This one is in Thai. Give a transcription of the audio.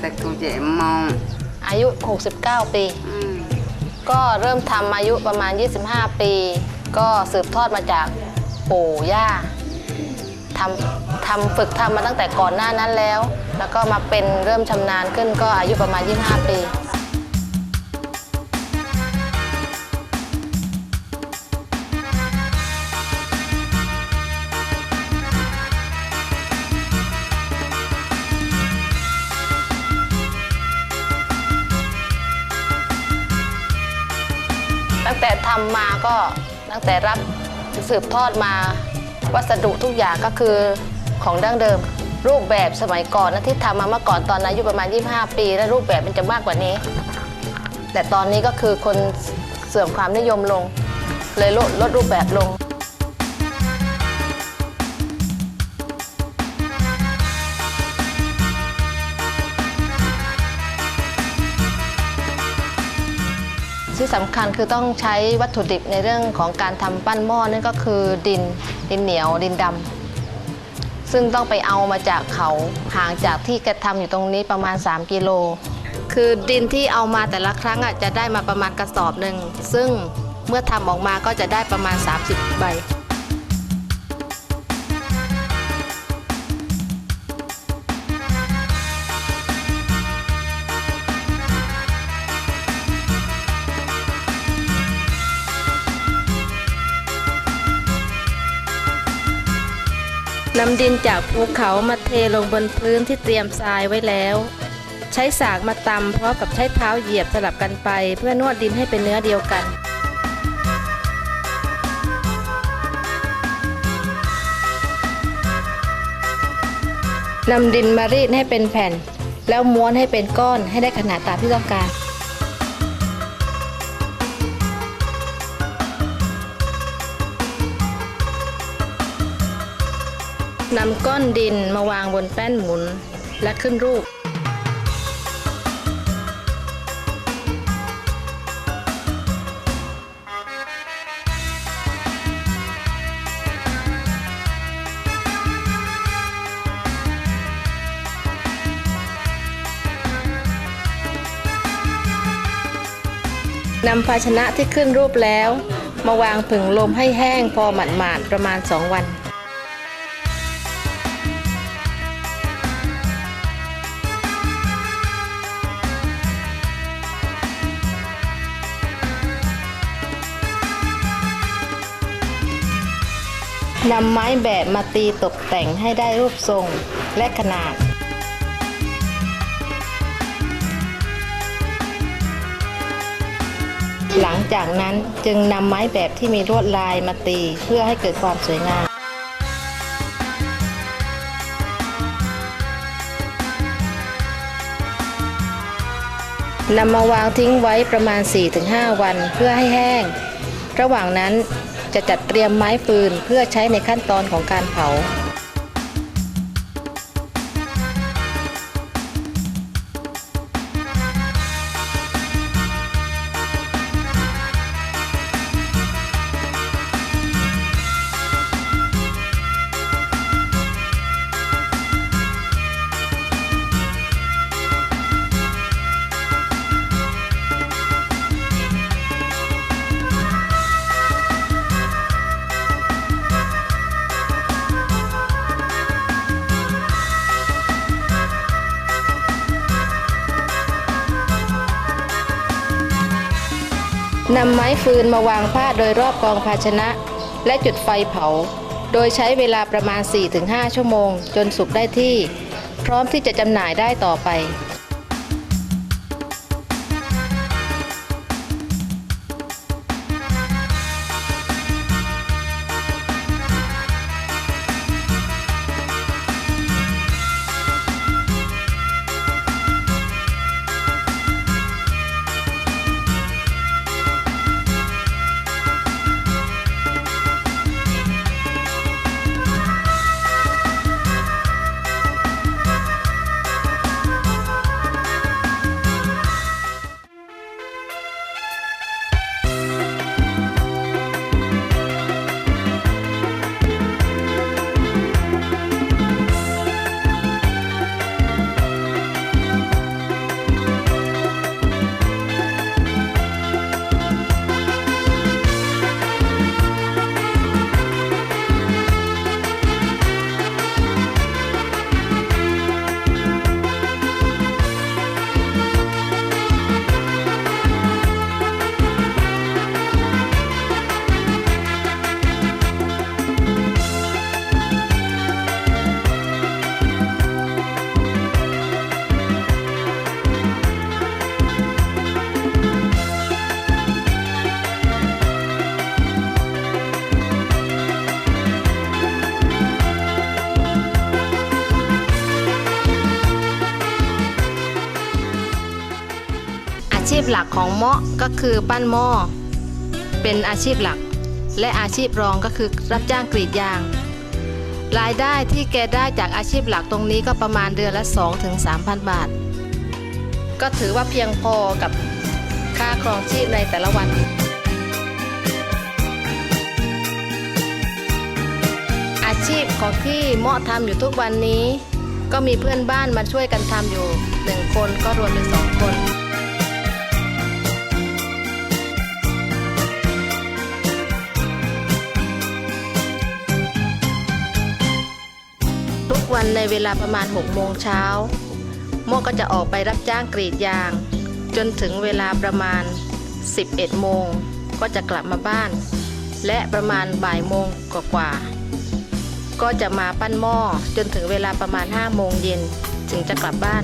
แต่ตูเจมองอายุ 69 ปี อืมก็เริ่มทำอายุประมาณ 25 ปี ก็สืบทอดมาจากปู่ย่าทำทำฝึกทำมาตั้งแต่ก่อนหน้านั้นแล้ว แล้วก็มาเป็นเริ่มชำนาญขึ้นก็อายุประมาณ 25 ปี แต่ทำมาก็ตั้งแต่รับสืบทอดมา วัสดุทุกอย่างก็คือของดั้งเดิม รูปแบบสมัยก่อนนะที่ทำมาเมื่อก่อนตอนอายุประมาณ 25 ปี แล้วรูปแบบมันจะมากกว่านี้ แต่ตอนนี้ก็คือคนเสื่อมความนิยมลง เลยลดลดรูปแบบลง ที่สำคัญคือต้องใช้วัตถุดิบในเรื่องของการทำปั้นหม้อนั่นก็คือดินดินเหนียวดินดำซึ่งต้องไปเอามาจากเขาห่างจากที่กระทำอยู่ตรงนี้ประมาณ 3 กิโล คือดินที่เอามาแต่ละครั้งอะจะได้มาประมาณกระสอบหนึ่งซึ่งเมื่อทำออกมาก็จะได้ประมาณ 30 ใบ นำดินจากภูเขามาเทลงบนพื้นที่เตรียมทรายไว้แล้ว ใช้สากมาตำพร้อมกับใช้เท้าเหยียบสลับกันไป เพื่อนวดดินให้เป็นเนื้อเดียวกัน นำดินมารีดให้เป็นแผ่น แล้วม้วนให้เป็นก้อนให้ได้ขนาดตามที่ต้องการ นำก้อนดินมาวางบนแป้นหมุนและขึ้นรูป นำภาชนะที่ขึ้นรูปแล้ว มาวางผึ่งลมให้แห้งพอหมาดๆประมาณ 2 วัน นำไม้แบบมาตีตกแต่งให้ได้รูปทรงและขนาด หลังจากนั้นจึงนำไม้แบบที่มีลวดลายมาตีเพื่อให้เกิดความสวยงาม นำมาวางทิ้งไว้ประมาณ 4-5 วันเพื่อให้แห้ง ระหว่างนั้น จะจัดเตรียมไม้ฟืนเพื่อใช้ในขั้นตอนของการเผา นำไม้ฟืนมาวางผ้าโดยรอบกองภาชนะ และจุดไฟเผา โดยใช้เวลาประมาณ 4-5 ชั่วโมง จนสุกได้ที่ พร้อมที่จะจำหน่ายได้ต่อไป ชีพหลักของเมาะก็คือปั้นหม้อเป็นอาชีพหลัก และอาชีพรองก็คือรับจ้างกรีดยาง รายได้ที่แกได้จากอาชีพหลักตรงนี้ก็ประมาณเดือนละ 2-3,000บาท ก็ถือว่าเพียงพอกับค่าครองชีพในแต่ละวันอาชีพของที่เมาะทำอยู่ทุกวันนี้ ก็มีเพื่อนบ้านมาช่วยกันทำอยู่หนึ่งคนก็รวมเป็นสองคน ในเวลาประมาณ6โมงเช้าโมก็จะออกไปรับจ้างกรีดยาง จนถึงเวลาประมาณ 11 โมง ก็จะกลับมาบ้าน และประมาณบ่ายโมงกว่าๆก็จะมาปั้นหม้อจนถึงเวลาประมาณ5โมงเย็นถึงจะกลับบ้าน